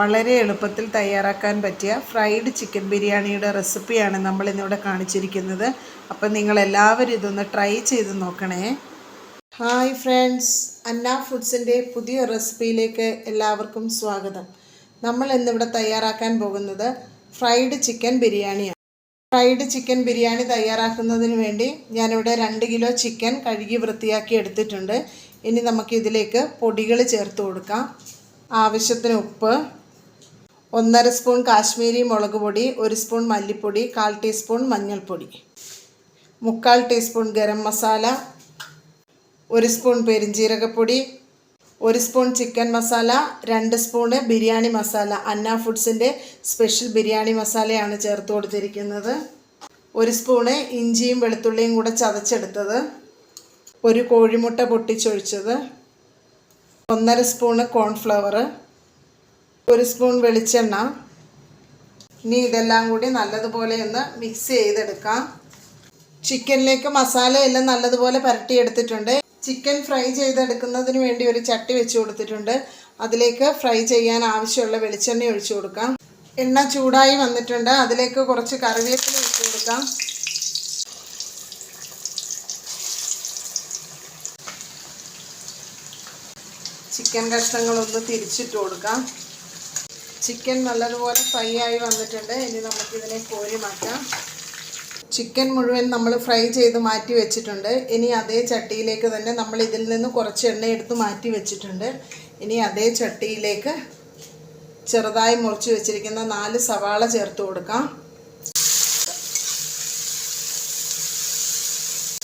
വളരെ എളുപ്പത്തിൽ തയ്യാറാക്കാൻ പറ്റിയ ഫ്രൈഡ് ചിക്കൻ ബിരിയാണിയുടെ റെസിപ്പിയാണ് നമ്മൾ ഇന്നിവിടെ കാണിച്ചിരിക്കുന്നത്. അപ്പം നിങ്ങൾ എല്ലാവരും ഇതൊന്ന് ട്രൈ ചെയ്ത് നോക്കണേ. ഹായ് ഫ്രണ്ട്സ് അന്ന ഫുഡ്സിന്റെ പുതിയ റെസിപ്പിയിലേക്ക് എല്ലാവർക്കും സ്വാഗതം. നമ്മൾ ഇന്നിവിടെ തയ്യാറാക്കാൻ പോകുന്നത് ഫ്രൈഡ് ചിക്കൻ ബിരിയാണിയാണ്. ഫ്രൈഡ് ചിക്കൻ ബിരിയാണി തയ്യാറാക്കുന്നതിന് വേണ്ടി ഞാനിവിടെ രണ്ട് കിലോ ചിക്കൻ കഴുകി വൃത്തിയാക്കി എടുത്തിട്ടുണ്ട്. ഇനി നമുക്ക് ഇതിലേക്ക് പൊടികൾ ചേർത്ത് കൊടുക്കാം. ആവശ്യത്തിന് ഉപ്പ് ഒന്നര സ്പൂൺ കാശ്മീരി മുളക് പൊടി ഒരു സ്പൂൺ മല്ലിപ്പൊടി കാൽ ടീസ്പൂൺ മഞ്ഞൾപ്പൊടി. മുക്കാൽ ടീസ്പൂൺ ഗരം മസാല ഒരു സ്പൂൺ പെരിഞ്ജീരകപ്പൊടി ഒരു സ്പൂൺ ചിക്കൻ മസാല രണ്ട് സ്പൂണ് ബിരിയാണി മസാല. അന്ന ഫുഡ്സിന്റെ സ്പെഷ്യൽ ബിരിയാണി മസാലയാണ് ചേർത്ത് കൊടുത്തിരിക്കുന്നത്. ഒരു സ്പൂണ് ഇഞ്ചിയും വെളുത്തുള്ളിയും കൂടെ ചതച്ചെടുത്തത്. ഒരു കോഴിമുട്ട പൊട്ടിച്ചൊഴിച്ചത്. ഒന്നര സ്പൂണ് കോൺഫ്ലവർ ഒരു സ്പൂൺ വെളിച്ചെണ്ണ. ഇനി ഇതെല്ലാം കൂടി നല്ലതുപോലെ ഒന്ന് മിക്സ് ചെയ്തെടുക്കാം. ചിക്കനിലേക്ക് മസാല എല്ലാം നല്ലതുപോലെ പുരട്ടിയെടുത്തിട്ടുണ്ട് ചിക്കൻ ഫ്രൈ ചെയ്തെടുക്കുന്നതിന് വേണ്ടി ഒരു ചട്ടി വെച്ച് കൊടുത്തിട്ടുണ്ട്. അതിലേക്ക് ഫ്രൈ ചെയ്യാൻ ആവശ്യമുള്ള വെളിച്ചെണ്ണ ഒഴിച്ചു കൊടുക്കാം. എണ്ണ ചൂടായി വന്നിട്ടുണ്ട്. അതിലേക്ക് കുറച്ച് കറിവേപ്പില ഒഴിച്ചു കൊടുക്കാം. ചിക്കൻ കഷ്ണങ്ങളൊന്ന് തിരിച്ചിട്ട് കൊടുക്കാം. ചിക്കൻ നല്ലതുപോലെ ഫ്രൈ ആയി വന്നിട്ടുണ്ട്. ഇനി നമുക്കിതിനെ കോരി മാറ്റാം ചിക്കൻ മുഴുവൻ നമ്മൾ ഫ്രൈ ചെയ്ത് മാറ്റി വെച്ചിട്ടുണ്ട്. ഇനി അതേ ചട്ടിയിലേക്ക് തന്നെ നമ്മൾ ഇതിൽ നിന്ന് കുറച്ച് എണ്ണ എടുത്ത് മാറ്റി വെച്ചിട്ടുണ്ട്. ഇനി അതേ ചട്ടിയിലേക്ക് ചെറുതായി മുറിച്ച് വെച്ചിരിക്കുന്ന നാല് സവാള ചേർത്ത് കൊടുക്കാം.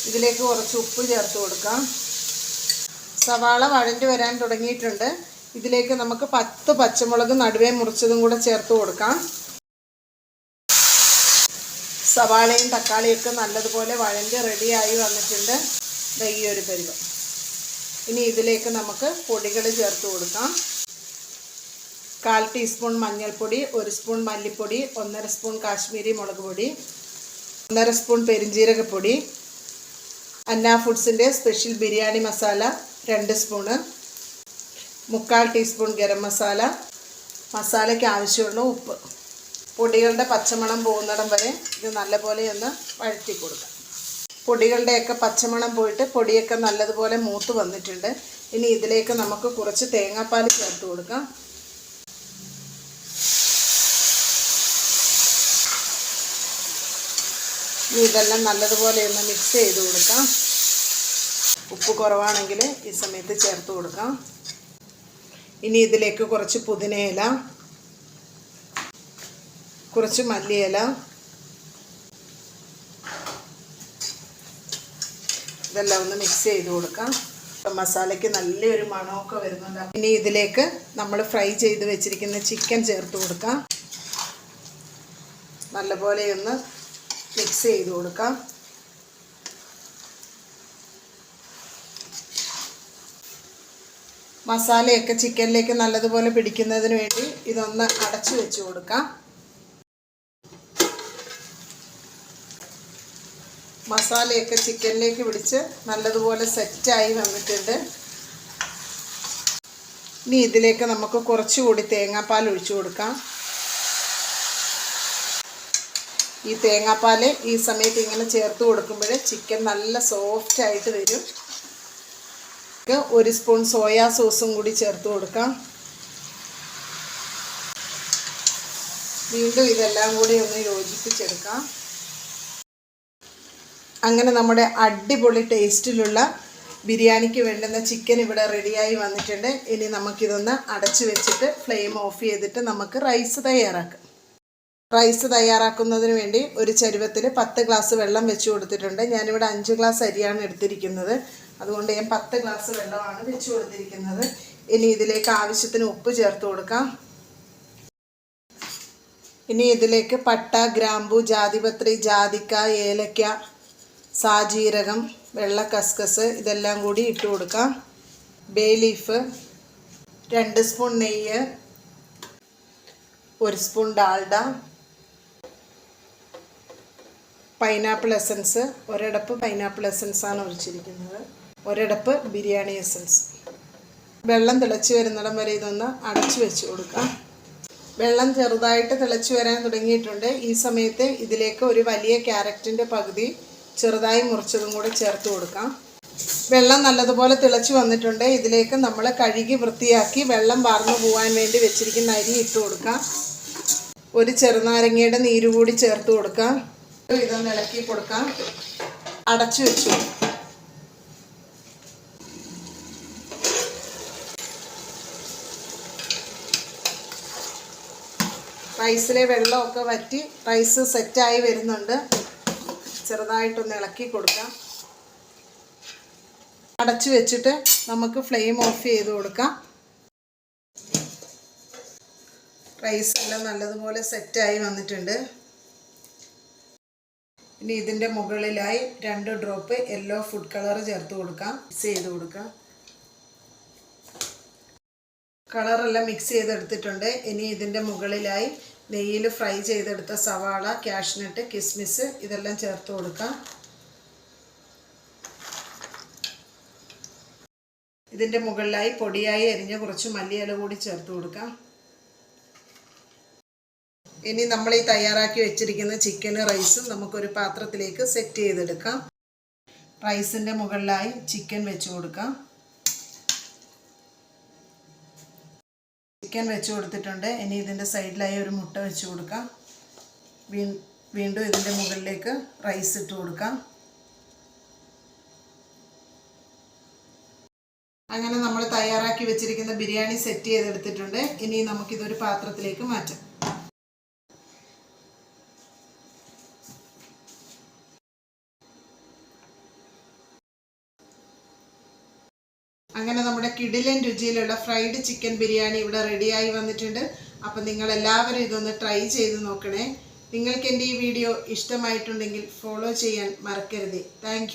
ഇതിലേക്ക് കുറച്ച് ഉപ്പ് ചേർത്ത് കൊടുക്കാം. സവാള വഴഞ്ഞു വരാൻ തുടങ്ങിയിട്ടുണ്ട്. ഇതിലേക്ക് നമുക്ക് പത്ത് പച്ചമുളക് നടുവേ മുറിച്ചതും കൂടെ ചേർത്ത് കൊടുക്കാം. സവാളയും തക്കാളിയൊക്കെ നല്ലതുപോലെ വഴഞ്ഞ് റെഡിയായി വന്നിട്ടുണ്ട്. ഈ ഒരു പരുവം. ഇനി ഇതിലേക്ക് നമുക്ക് പൊടികൾ ചേർത്ത് കൊടുക്കാം. കാൽ ടീസ്പൂൺ മഞ്ഞൾപ്പൊടി ഒരു സ്പൂൺ മല്ലിപ്പൊടി ഒന്നര സ്പൂൺ കാശ്മീരി മുളക് പൊടി ഒന്നര സ്പൂൺ പെരിഞ്ജീരകപ്പൊടി അന്ന ഫുഡ്സിന്റെ സ്പെഷ്യൽ ബിരിയാണി മസാല രണ്ട് സ്പൂണ്. മുക്കാൽ ടീസ്പൂൺ ഗരം മസാല മസാലയ്ക്ക് ആവശ്യമുള്ള ഉപ്പ്. പൊടികളുടെ പച്ചമണം പോകുന്നിടം വരെ ഇത് നല്ലപോലെ ഒന്ന് വഴറ്റി കൊടുക്കാം. പൊടികളുടെയൊക്കെ പച്ചമണം പോയിട്ട് പൊടിയൊക്കെ നല്ലതുപോലെ മൂത്ത് വന്നിട്ടുണ്ട്. ഇനി ഇതിലേക്ക് നമുക്ക് കുറച്ച് തേങ്ങാപ്പാൽ ചേർത്ത് കൊടുക്കാം. ഇനി ഇതെല്ലാം നല്ലതുപോലെ ഒന്ന് മിക്സ് ചെയ്ത് കൊടുക്കാം. ഉപ്പ് കുറവാണെങ്കിൽ ഈ സമയത്ത് ചേർത്ത് കൊടുക്കാം. ഇനി ഇതിലേക്ക് കുറച്ച് പുതിനയില കുറച്ച് മല്ലിയില ഇതെല്ലാം ഒന്ന് മിക്സ് ചെയ്ത് കൊടുക്കാം. മസാലയ്ക്ക് നല്ലൊരു മണമൊക്കെ വരുന്നുണ്ട്. ഇനി ഇതിലേക്ക് നമ്മൾ ഫ്രൈ ചെയ്ത് വെച്ചിരിക്കുന്ന ചിക്കൻ ചേർത്ത് കൊടുക്കാം. നല്ലപോലെ ഒന്ന് മിക്സ് ചെയ്ത് കൊടുക്കാം. മസാലയൊക്കെ ചിക്കനിലേക്ക് നല്ലതുപോലെ പിടിക്കുന്നതിന് വേണ്ടി ഇതൊന്ന് അടച്ചു വെച്ച് കൊടുക്കാം. മസാലയൊക്കെ ചിക്കനിലേക്ക് പിടിച്ച് നല്ലതുപോലെ സെറ്റായി വന്നിട്ടുണ്ട്. ഇനി ഇതിലേക്ക് നമുക്ക് കുറച്ചുകൂടി തേങ്ങാപ്പാൽ ഒഴിച്ചു കൊടുക്കാം. ഈ തേങ്ങാപ്പാൽ ഈ സമയത്ത് ഇങ്ങനെ ചേർത്ത് കൊടുക്കുമ്പോൾ ചിക്കൻ നല്ല സോഫ്റ്റായിട്ട് വരും. ഒരു സ്പൂൺ സോയാ സോസും കൂടി ചേർത്ത് കൊടുക്കാം. വീണ്ടും ഇതെല്ലാം കൂടി ഒന്ന് യോജിപ്പിച്ചെടുക്കാം. അങ്ങനെ നമ്മുടെ അടിപൊളി ടേസ്റ്റിലുള്ള ബിരിയാണിക്ക് വേണ്ടുന്ന ചിക്കൻ ഇവിടെ റെഡിയായി വന്നിട്ടുണ്ട്. ഇനി നമുക്കിതൊന്ന് അടച്ചു വെച്ചിട്ട് ഫ്ലെയിം ഓഫ് ചെയ്തിട്ട് നമുക്ക് റൈസ് തയ്യാറാക്കാം. റൈസ് തയ്യാറാക്കുന്നതിന് വേണ്ടി ഒരു ചരുവത്തിൽ പത്ത് ഗ്ലാസ് വെള്ളം വെച്ച് കൊടുത്തിട്ടുണ്ട്. ഞാനിവിടെ അഞ്ച് ഗ്ലാസ് അരിയാണ് എടുത്തിരിക്കുന്നത്. അതുകൊണ്ട് ഞാൻ പത്ത് ഗ്ലാസ് വെള്ളമാണ് വെച്ച് കൊടുത്തിരിക്കുന്നത്. ഇനി ഇതിലേക്ക് ആവശ്യത്തിന് ഉപ്പ് ചേർത്ത് കൊടുക്കാം. ഇനി ഇതിലേക്ക് പട്ട ഗ്രാമ്പു ജാതിപത്രി ജാതിക്ക ഏലക്ക സാജീരകം വെള്ള കസ്കസ് ഇതെല്ലാം കൂടി ഇട്ട് കൊടുക്കാം. ബേ ലീഫ് രണ്ട് സ്പൂൺ നെയ്യ് ഒരു സ്പൂൺ ഡാൽഡ പൈനാപ്പിൾ എസൻസ് ഒരടപ്പ് പൈനാപ്പിൾ എസൻസാണ് ഒഴിച്ചിരിക്കുന്നത്. ഒരടപ്പ് ബിരിയാണി എസൻസ്. വെള്ളം തിളച്ച് വരുന്നിടം വരെ ഇതൊന്ന് അടച്ചു വെച്ച് കൊടുക്കാം. വെള്ളം ചെറുതായിട്ട് തിളച്ച് വരാൻ തുടങ്ങിയിട്ടുണ്ട്. ഈ സമയത്ത് ഇതിലേക്ക് ഒരു വലിയ ക്യാരറ്റിന്റെ പകുതി ചെറുതായി മുറിച്ചതും കൂടെ ചേർത്ത് കൊടുക്കാം. വെള്ളം നല്ലതുപോലെ തിളച്ച് വന്നിട്ടുണ്ട്. ഇതിലേക്ക് നമ്മൾ കഴുകി വൃത്തിയാക്കി വെള്ളം വാർന്നു പോകാൻ വേണ്ടി വെച്ചിരിക്കുന്ന അരി ഇട്ട് കൊടുക്കാം. ഒരു ചെറുനാരങ്ങയുടെ നീര് കൂടി ചേർത്ത് കൊടുക്കാം. ഇതൊന്ന് ഇളക്കി കൊടുക്കാം. അടച്ചു വെച്ചു റൈസിലെ വെള്ളമൊക്കെ വറ്റി റൈസ് സെറ്റായി വരുന്നുണ്ട്. ചെറുതായിട്ടൊന്ന് ഇളക്കി കൊടുക്കാം. അടച്ചു വെച്ചിട്ട് നമുക്ക് ഫ്ലെയിം ഓഫ് ചെയ്ത് കൊടുക്കാം. റൈസ് എല്ലാം നല്ലതുപോലെ സെറ്റായി വന്നിട്ടുണ്ട്. ഇനി ഇതിന്റെ മുകളിലായി രണ്ട് ഡ്രോപ്പ് യെല്ലോ ഫുഡ് കളർ ചേർത്ത് കൊടുക്കാം. മിക്സ് ചെയ്ത് കൊടുക്കാം. കളറെല്ലാം മിക്സ് ചെയ്തെടുത്തിട്ടുണ്ട്. ഇനി ഇതിന്റെ മുകളിലായി നെയ്യിൽ ഫ്രൈ ചെയ്തെടുത്ത സവാള കാഷ്നട്ട് കിസ്മിസ് ഇതെല്ലാം ചേർത്ത് കൊടുക്കാം. ഇതിന്റെ മുകളിലായി പൊടിയായി അരിഞ്ഞ കുറച്ച് മല്ലിയില കൂടി ചേർത്ത് കൊടുക്കാം. ഇനി നമ്മൾ ഈ തയ്യാറാക്കി വെച്ചിരിക്കുന്ന ചിക്കൻ റൈസും നമുക്കൊരു പാത്രത്തിലേക്ക് സെറ്റ് ചെയ്തെടുക്കാം. റൈസിന്റെ മുകളിലായി ചിക്കൻ വെച്ച് കൊടുക്കാം. ചിക്കൻ വെച്ച് കൊടുത്തിട്ടുണ്ട്. ഇനി ഇതിന്റെ സൈഡിലായി ഒരു മുട്ട വെച്ച് കൊടുക്കാം. വീണ്ടും ഇതിന്റെ മുകളിലേക്ക് റൈസ് ഇട്ട് കൊടുക്കാം. അങ്ങനെ നമ്മൾ തയ്യാറാക്കി വെച്ചിരിക്കുന്ന ബിരിയാണി സെറ്റ് ചെയ്തെടുത്തിട്ടുണ്ട്. ഇനി നമുക്കിതൊരു പാത്രത്തിലേക്ക് മാറ്റാം. അങ്ങനെ നമ്മുടെ കിടിലൻ രുചിയിലുള്ള ഫ്രൈഡ് ചിക്കൻ ബിരിയാണി ഇവിടെ റെഡിയായി വന്നിട്ടുണ്ട്. അപ്പം നിങ്ങൾ എല്ലാവരും ഇതൊന്ന് ട്രൈ ചെയ്ത് നോക്കണേ. നിങ്ങൾക്ക് എന്റെ ഈ വീഡിയോ ഇഷ്ടമായിട്ടുണ്ടെങ്കിൽ ഫോളോ ചെയ്യാൻ മറക്കരുത്. താങ്ക്